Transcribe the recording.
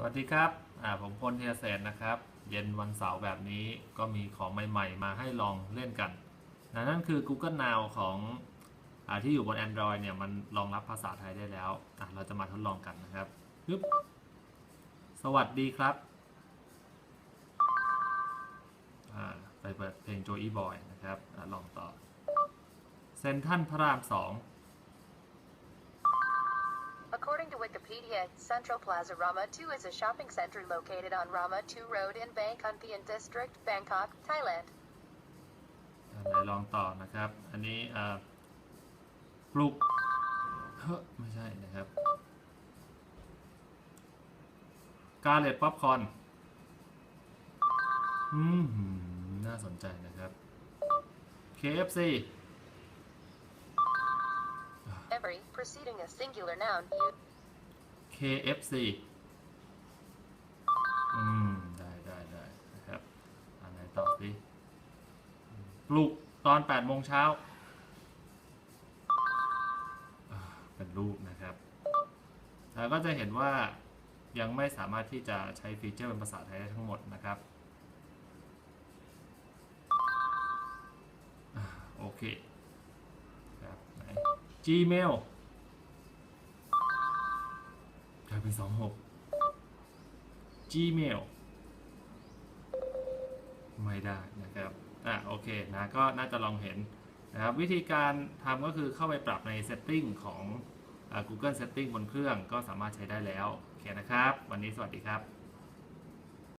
สวัสดีครับผมพลเทียเศษนะครับ เย็นวันเสาร์แบบนี้ก็มีของใหม่ๆ มาให้ลองเล่นกันนะนั่นคือ Google Now ของอที่อยู่บน Android เนี่ยมันรองรับภาษาไทยได้แล้วเราจะมาทดลองกันนะครับปึ๊บสวัสดีครับไปเปิดเพลง Joey Boy นะครับอลองต่อเซนทันพระรามสอง According to Wikipedia, Central Plaza Rama 2 is a shopping center located on Rama 2 Road in Bangkok District, Bangkok, Thailand. อ่าไหนลองต่อนะครับ อันนี้ปลุกเฮ้ไม่ใช่นะครับ กาเลตป๊อปคอนอืม น่าสนใจนะครับ KFC Every preceding a singular noun, KFC อืม ได้ได้ได้นะครับอันไหนต่อสิปลุกตอน8โมงเช้า เป็นรูปนะครับ แล้วก็จะเห็นว่ายังไม่สามารถที่จะใช้ฟีเจอร์เป็นภาษาไทยได้ทั้งหมดนะครับ โอเค Gmail กลายเป็นสองหก Gmail ไม่ได้นะครับอะโอเคนะก็น่าจะลองเห็นนะครับวิธีการทำก็คือเข้าไปปรับใน Setting ของ Google Setting บนเครื่องก็สามารถใช้ได้แล้ว โอเคนะครับ วันนี้สวัสดีครับ